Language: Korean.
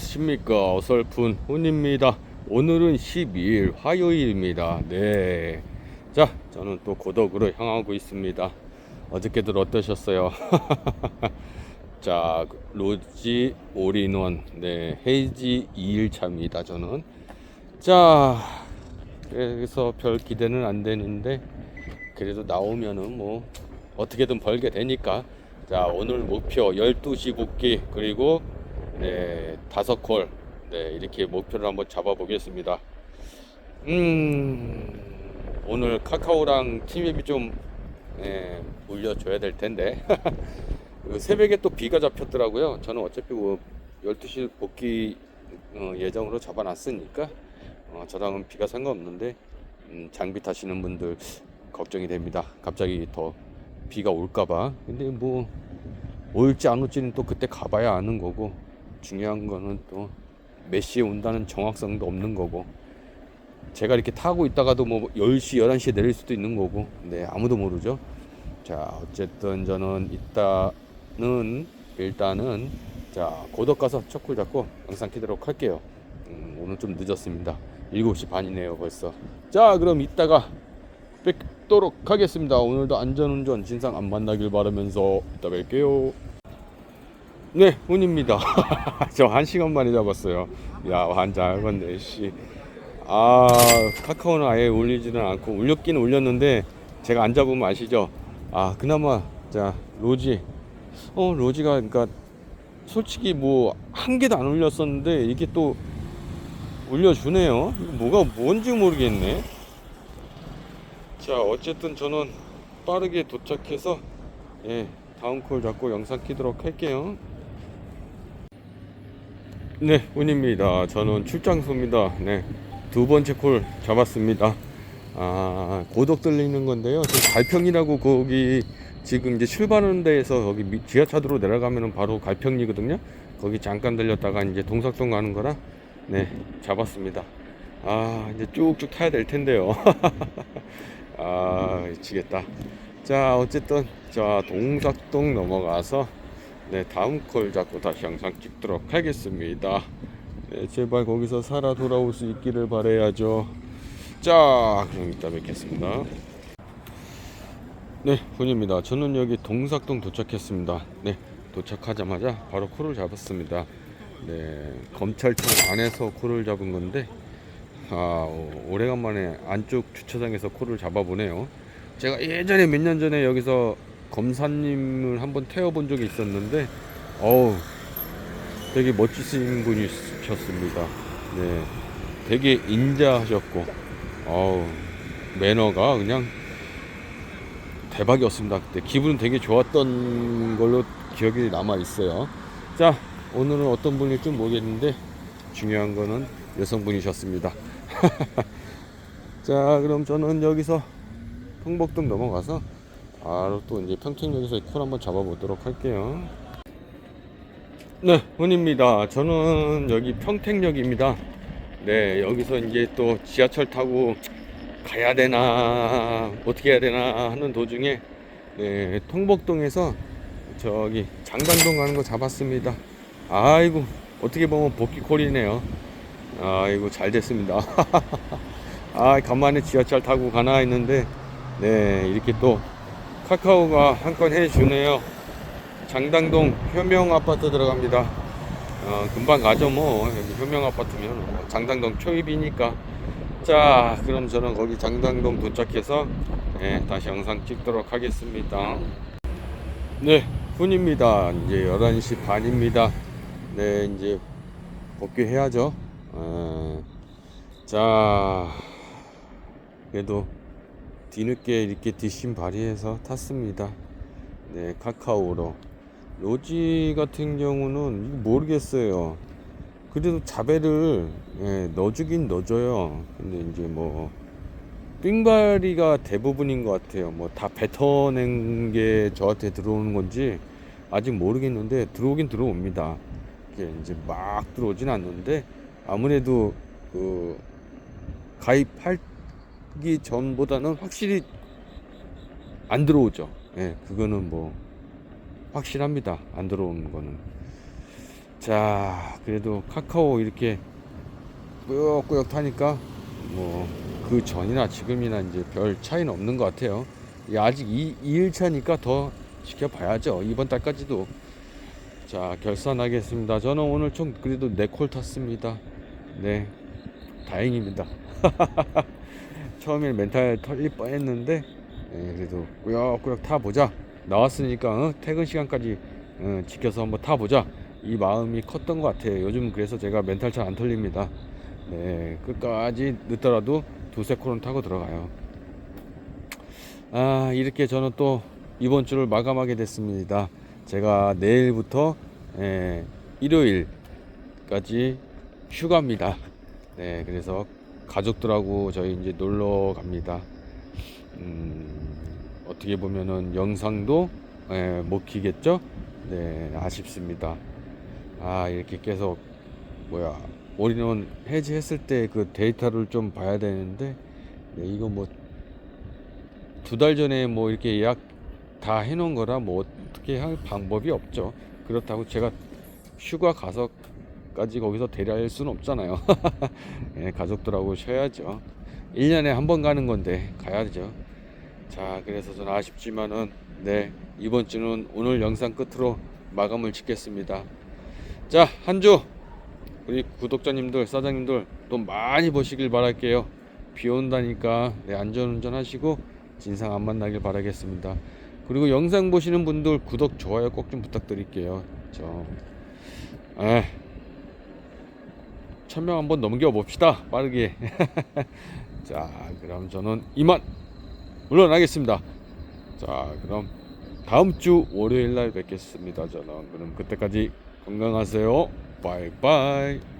안녕하십니까. 어설픈 훈입니다. 오늘은 12일 화요일입니다. 네 자 저는 또 고덕으로 향하고 있습니다. 어저께들 어떠셨어요? 자 로지 올인원. 네 헤이지 2일차입니다 저는. 자 그래서 별 기대는 안 되는데 그래도 나오면은 뭐 어떻게든 벌게 되니까. 자 오늘 목표 12시 복귀 그리고 네 다섯 콜 네, 이렇게 목표를 한번 잡아 보겠습니다. 음 오늘 카카오랑 팀앱이 좀 네, 올려줘야 될 텐데. 그 새벽에 또 비가 잡혔더라고요. 저는 어차피 뭐 12시 복귀 어, 예정으로 잡아놨으니까 어, 저랑은 비가 상관없는데 음, 장비 타시는 분들 걱정이 됩니다. 갑자기 더 비가 올까봐. 근데 뭐 올지 안 올지는 또 그때 가봐야 아는 거고 중요한 거는 또 몇 시에 온다는 정확성도 없는 거고 제가 이렇게 타고 있다가도 뭐 10시, 11시에 내릴 수도 있는 거고 네 아무도 모르죠. 자 어쨌든 저는 이따는 일단은 자 고덕 가서 첫콜 잡고 영상 키도록 할게요. 음, 오늘 좀 늦었습니다. 7시 반이네요 벌써. 자 그럼 이따가 뵙도록 하겠습니다. 오늘도 안전운전 진상 안 만나길 바라면서 이따 뵐게요. 네, 훈입니다. 저 한 시간 만에 잡았어요. 야, 완전 건데 씨. 아, 카카오는 아예 올리지는 않고 올렸긴 올렸는데 제가 안 잡으면 아시죠? 아, 그나마 자 로지. 어, 로지가 그러니까 솔직히 뭐 한 개도 안 올렸었는데 이게 또 올려주네요. 이거 뭐가 뭔지 모르겠네. 자 어쨌든 저는 빠르게 도착해서 예 다음 콜 잡고 영상 키도록 할게요 네 운입니다. 저는 출장소입니다. 네 두 번째 콜 잡았습니다. 아 고독 들리는 건데요. 지금 갈평이라고 거기 지금 이제 출발하는 데에서 미- 지하차도로 내려가면은 바로 갈평이거든요. 거기 잠깐 들렸다가 이제 동삭동 가는 거라 네 잡았습니다. 아 이제 쭉쭉 타야 될 텐데요. 아 미치겠다. 자 어쨌든 자 동삭동 넘어가서 네 다음 콜 잡고 다시 영상 찍도록 하겠습니다. 네, 제발 거기서 살아 돌아올 수 있기를 바래야죠. 자 그럼 이따 뵙겠습니다. 네 훈입니다. 저는 여기 동삭동 도착했습니다. 네 도착하자마자 바로 콜을 잡았습니다. 네 검찰청 안에서 콜을 잡은 건데 아, 오- 오래간만에 안쪽 주차장에서 코를 잡아보네요. 제가 예전에 몇 년 전에 여기서 검사님을 한번 태워본 적이 있었는데, 어우, 되게 멋지신 분이셨습니다. 네. 되게 인자하셨고, 어우, 매너가 그냥 대박이었습니다. 그때 기분은 되게 좋았던 걸로 기억이 남아 있어요. 자, 오늘은 어떤 분일지 모르겠는데, 중요한 거는 여성분이셨습니다. 자, 그럼 저는 여기서 평복동 넘어가서 바로 또 이제 평택역에서 콜 한번 잡아보도록 할게요. 네, 훈입니다. 저는 여기 평택역입니다. 네, 여기서 이제 또 지하철 타고 가야 되나 어떻게 해야 되나 하는 도중에 네, 통복동에서 저기 장단동 가는 거 잡았습니다. 아이고 어떻게 보면 복귀 콜이네요. 아이고 잘 됐습니다. 아 간만에 지하철 타고 가나 했는데 네 이렇게 또 카카오가 한 건 해주네요. 장당동 효명 아파트 들어갑니다. 어, 금방 가죠 뭐 여기 효명 아파트면 뭐 장당동 초입이니까 자 그럼 저는 거기 장당동 도착해서 네, 다시 영상 찍도록 하겠습니다. 네 훈입니다. 이제 11시 반입니다. 네 이제 복귀해야죠. 어, 자, 그래도 뒤늦게 이렇게 뒷심 발휘해서 탔습니다. 네, 카카오로. 로지 같은 경우는 모르겠어요. 그래도 자배를 예, 넣어주긴 넣어줘요. 근데 이제 뭐 삥바리가 대부분인 것 같아요. 뭐 다 뱉어낸 게 저한테 들어오는 건지 아직 모르겠는데 들어오긴 들어옵니다. 이게 이제 막 들어오진 않는데 아무래도 그 가입 하기 전보다는 확실히 안 들어오죠. 예, 그거는 뭐 확실합니다. 안 들어오는 거는. 자, 그래도 카카오 이렇게 꾸역꾸역 타니까 뭐 그 전이나 지금이나 이제 별 차이는 없는 것 같아요. 이 아직 2, 2일차니까 더 지켜봐야죠. 이번 달까지도. 자, 결산하겠습니다. 저는 오늘 총 그래도 4콜 탔습니다. 네, 다행입니다. 처음에 멘탈 털릴 뻔했는데 예, 그래도 꾸역꾸역 타보자. 나왔으니까 어? 퇴근 시간까지 어, 지켜서 한번 타보자. 이 마음이 컸던 것 같아요. 요즘 그래서 제가 멘탈 잘 안 털립니다. 네, 끝까지 늦더라도 두세 콜은 타고 들어가요. 아, 이렇게 저는 또 이번 주를 마감하게 됐습니다. 제가 내일부터 예, 일요일까지 휴가입니다. 네, 그래서 가족들하고 저희 이제 놀러 갑니다. 음, 어떻게 보면은 영상도 예, 못 키겠죠? 네, 아쉽습니다. 아, 이렇게 계속 뭐야 올인원 해지했을 때 그 데이터를 좀 봐야 되는데 네, 이거 뭐 두 달 전에 뭐 이렇게 예약 다 해놓은 거라 뭐 어떻게 할 방법이 없죠. 그렇다고 제가 휴가 가서 까지 거기서 대리할 수는 없잖아요. 예, 가족들하고 쉬어야죠. 1년에 한 번 가는 건데 가야죠. 자, 그래서 저는 아쉽지만은 네, 이번 주는 오늘 영상 끝으로 마감을 짓겠습니다. 자, 한 주 우리 구독자님들, 사장님들 돈 많이 버시길 바랄게요. 비 온다니까 네, 안전운전 하시고 진상 안 만나길 바라겠습니다. 그리고 영상 보시는 분들 구독, 좋아요 꼭 좀 부탁드릴게요. 저, 에, 천명 한번 넘겨 봅시다. 빠르게. 자, 그럼 저는 이만 물러나겠습니다. 자, 그럼 다음 주 월요일 날 뵙겠습니다. 저는 그럼 그때까지 건강하세요. 바이바이.